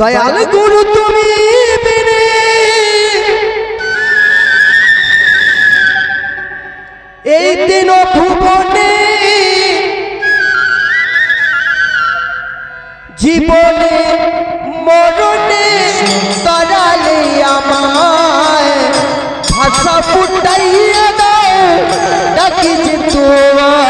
দয়াল গুরু তুমি এই দিন ভুবনে জীবনে মরণে তরালে আমায় ভাষা ফুটাইয়া দাও ডাকি যে তোমায়।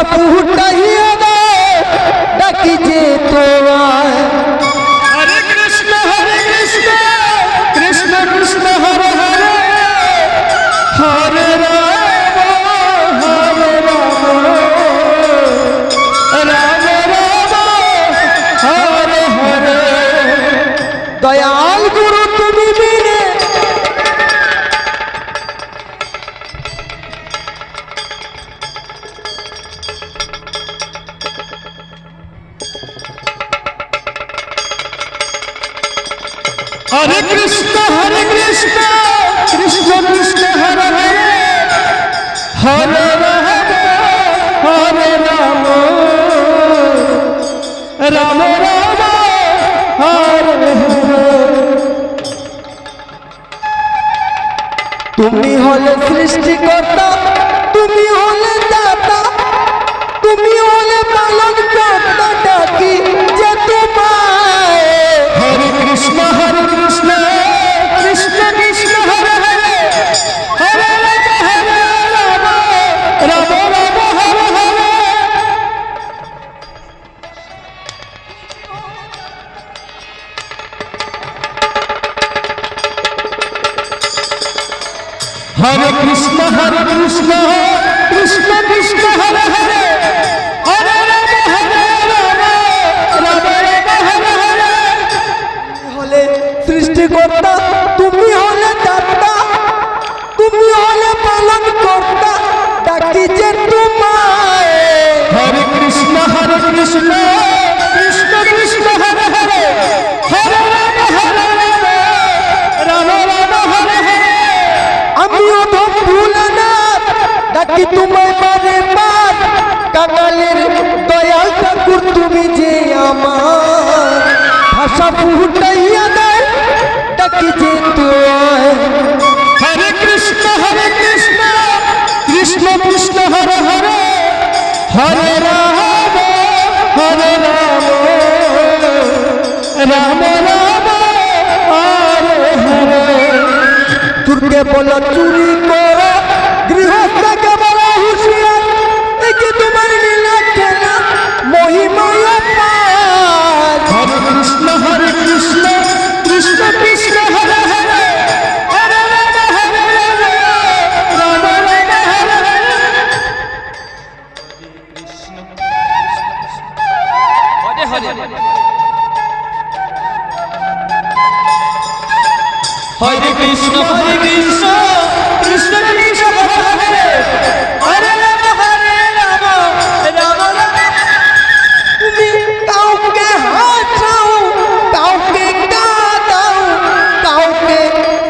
ভাষা ফুটাইয়া দাও ডাকি যে হরে কৃষ্ণ হরে কৃষ্ণ কৃষ্ণ কৃষ্ণ, হরে হরে। হরে রাম হরে রাম। রাম রাম, হরে তুমি হলে সৃষ্টিকর্তা যে তোমায়। হরে কৃষ্ণ হরে কৃষ্ণ কৃষ্ণ কৃষ্ণ হরে হরে। হরে রাম হরে রাম রাম রাম হরে হরে। আমি অধম ভুলনাথ ডাকি তোমায় কাঙালের দয়াল ঠাকুর তুমি যে আমার। ভাষা ফুটাইয়া হরে রাম হরে রাম। রাম রাম হরে হরে। দুর্গে বলো চুরি হরে কৃষ্ণ হরে কৃষ্ণ কৃষ্ণ কৃষ্ণ হরে রাম রাম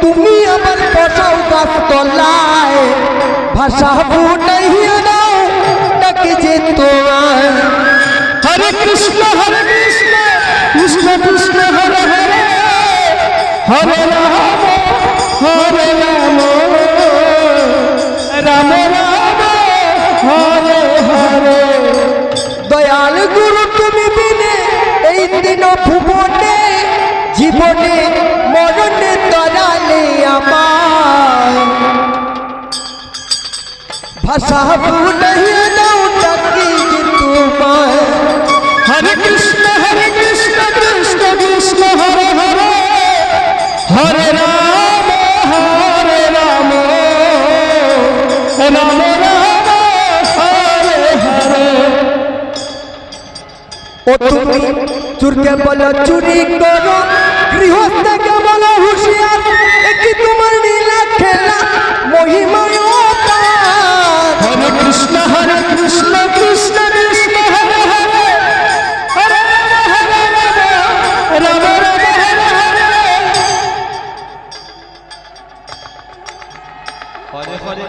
তুমি ভাষা যে হরে কৃষ্ণ হরে রাম হরে রাম রাম রাম, হরে হরে। দয়াল গুরু, তুমি এই দিন ভুবনে, জীবনে মরণে তলালে আমার। ভাষা ভুলে হরে কৃষ্ণ হরে কৃষ্ণ কৃষ্ণ কৃষ্ণ হরে। রাম রাম হরে হরে ও তুমি চুরকে বলো চুরি করো গৃহস্থকে বলো হুঁশিয়ার একই তোমার নীলা খেলা মহিমায় অপার। হরে কৃষ্ণ হরে কৃষ্ণ কৃষ্ণ কৃষ্ণ হরে হরে হরে রাম হরে রাম রাম রাম হরে হরে হরে হরে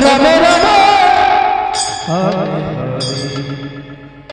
রাম